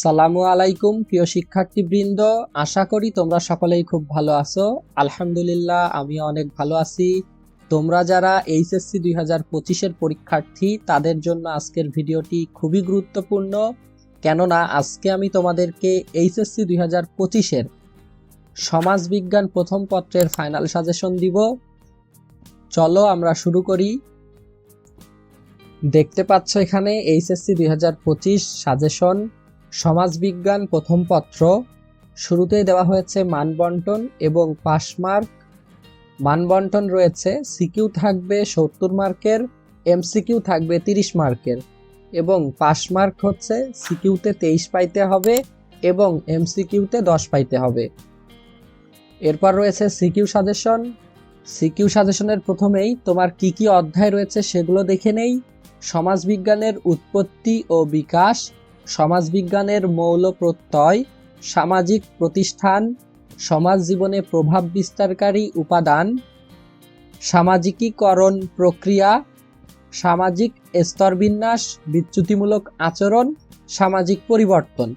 আসসালামু আলাইকুম, প্রিয় শিক্ষার্থীবৃন্দ। আশা করি তোমরা সকলেই খুব ভালো আছো। আলহামদুলিল্লাহ, আমি অনেক ভালো আছি। তোমরা যারা এইচএসসি দুই হাজার পঁচিশের পরীক্ষার্থী, তাদের জন্য আজকের ভিডিওটি খুবই গুরুত্বপূর্ণ। কেননা, আজকে আমি তোমাদেরকে এইচএসসি দুই হাজার পঁচিশের সমাজবিজ্ঞান প্রথম পত্রের ফাইনাল সাজেশন দিব। চলো আমরা শুরু করি। দেখতে পাচ্ছ এখানে এইচএসসি দুই হাজার পঁচিশ সাজেশন। সমাজবিজ্ঞান প্রথম পত্র। শুরুতেই দেওয়া হয়েছে মানবন্টন এবং পাস মার্ক মানবন্টন রয়েছে, সিকিউ থাকবে সত্তর মার্কের, এমসিকিউ থাকবে তিরিশ মার্কের এবং পাস মার্ক হচ্ছে সিকিউতে তেইশ পাইতে হবে এবং এমসিকিউতে দশ পাইতে হবে। এরপর রয়েছে সিকিউ সাজেশন। সিকিউ সাজেশনের প্রথমেই তোমার কি কি অধ্যায় রয়েছে সেগুলো দেখে নেই। সমাজবিজ্ঞানের উৎপত্তি ও বিকাশ সমাজবিজ্ঞানের মৌল প্রত্যয়, সামাজিক প্রতিষ্ঠান সমাজ জীবনে প্রভাব বিস্তারকারী উপাদান, সামাজিকীকরণ প্রক্রিয়া, সামাজিক স্তরবিন্যাস বিচ্যুতিমূলক আচরণ, সামাজিক পরিবর্তন।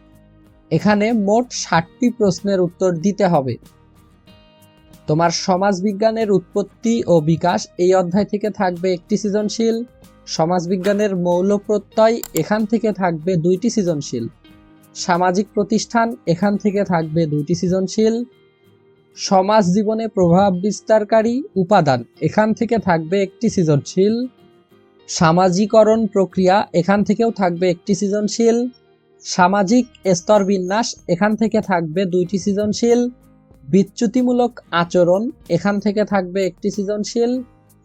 এখানে মোট ষাটটি প্রশ্নের উত্তর দিতে হবে। তোমার সমাজবিজ্ঞানের উৎপত্তি ও বিকাশ এই অধ্যায় থেকে থাকবে একটি সৃজনশীল। সমাজবিজ্ঞানের মৌল প্রত্যয় এখান থেকে থাকবে দুইটি সৃজনশীল। সামাজিক প্রতিষ্ঠান এখান থেকে থাকবে দুইটি সৃজনশীল। সমাজ জীবনে প্রভাব বিস্তারকারী উপাদান এখান থেকে থাকবে একটি সৃজনশীল। সামাজিকরণ প্রক্রিয়া এখান থেকেও থাকবে একটি সৃজনশীল। সামাজিক স্তর বিন্যাস এখান থেকে থাকবে দুইটি সৃজনশীল। বিচ্যুতিমূলক আচরণ, এখান থেকে থাকবে একটি সৃজনশীল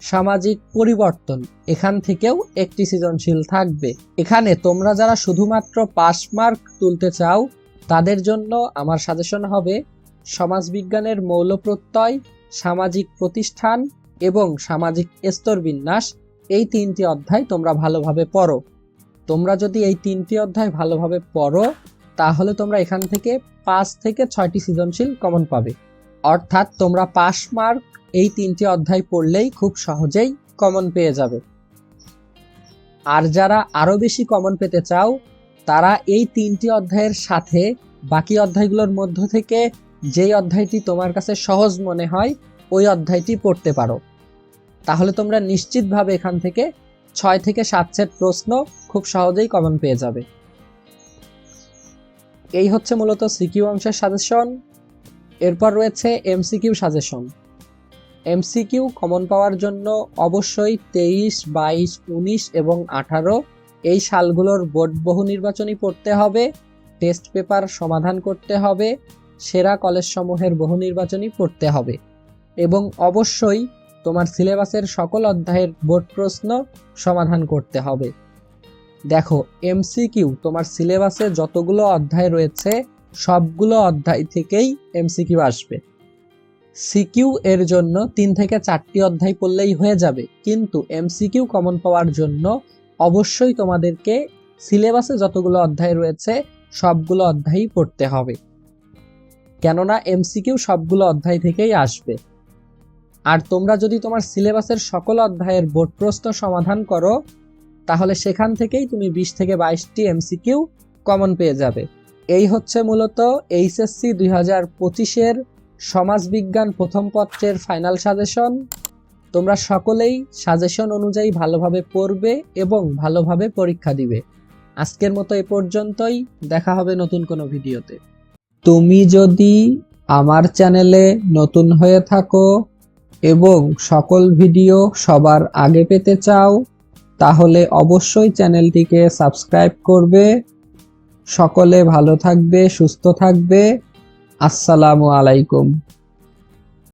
সামাজিক পরিবর্তন, এখান থেকেও একটি সৃজনশীল থাকবে। এখানে তোমরা যারা শুধুমাত্র পাস মার্ক তুলতে চাও, তাদের জন্য আমার সাজেশন হবে, সমাজবিজ্ঞানের মৌল প্রত্যয়, সামাজিক প্রতিষ্ঠান এবং সামাজিক স্তরবিন্যাস এই তিনটি অধ্যায় তোমরা ভালোভাবে পড়ো। তোমরা যদি এই তিনটি অধ্যায় ভালোভাবে পড়ো তাহলে তোমরা এখান থেকে পাঁচ থেকে ছয়টি সৃজনশীল কমন পাবে। অর্থাৎ তোমরা পাস মার্ক এই তিনটি অধ্যায় পড়লেই খুব সহজেই কমন পেয়ে যাবে। আর যারা আরও বেশি কমন পেতে চাও, তারা এই তিনটি অধ্যায়ের সাথে বাকি অধ্যায়গুলোর মধ্য থেকে যেই অধ্যায়টি তোমার কাছে সহজ মনে হয়, ওই অধ্যায়টি পড়তে পারো। তাহলে তোমরা নিশ্চিতভাবে এখান থেকে ছয় থেকে সাত সেট প্রশ্ন খুব সহজেই কমন পেয়ে যাবে। এই হচ্ছে মূলত সিকিউ অংশের সাজেশন এরপর রয়েছে এমসিকিউ সাজেশন এমসিকিউ কমন পাওয়ার জন্য অবশ্যই তেইশ, বাইশ, উনিশ এবং আঠারো এই সালগুলোর বোর্ড বহু নির্বাচনী পড়তে হবে টেস্ট পেপার সমাধান করতে হবে, সেরা কলেজসমূহের বহু নির্বাচনী পড়তে হবে। এবং অবশ্যই তোমার সিলেবাসের সকল অধ্যায়ের বোর্ড প্রশ্ন সমাধান করতে হবে। দেখো এমসিকিউ তোমার সিলেবাসে যতগুলো অধ্যায় রয়েছে, সবগুলো অধ্যায় থেকেই এমসিকিউ আসবে। সিকিউ এর জন্য তিন থেকে চারটি অধ্যায় পড়লেই হয়ে যাবে। কিন্তু এমসিকিউ কমন পাওয়ার জন্য অবশ্যই তোমাদেরকে সিলেবাসে যতগুলো অধ্যায় রয়েছে, সবগুলো অধ্যায়ই পড়তে হবে। কেননা এমসিকিউ সবগুলো অধ্যায় থেকেই আসবে। আর তোমরা যদি তোমার সিলেবাসের সকল অধ্যায়ের বোর্ড প্রশ্ন সমাধান করো তাহলে সেখান থেকেই তুমি বিশ থেকে বাইশটি এমসিকিউ কমন পেয়ে যাবে। এই হচ্ছে মূলত এইচএসসি দুই হাজার পঁচিশের সমাজবিজ্ঞান প্রথম পত্রের ফাইনাল সাজেশন তোমরা সকলেই সাজেশন অনুযায়ী ভালোভাবে পড়বে এবং ভালোভাবে পরীক্ষা দিবে। আজকের মতো এ পর্যন্তই, দেখা হবে নতুন কোনো ভিডিওতে। তুমি যদি আমার চ্যানেলে নতুন হয়ে থাকো এবং সকল ভিডিও সবার আগে পেতে চাও তাহলে অবশ্যই চ্যানেলটিকে সাবস্ক্রাইব করবে। সকলে ভালো থাকবে সুস্থ থাকবে। আসসালামু আলাইকুম।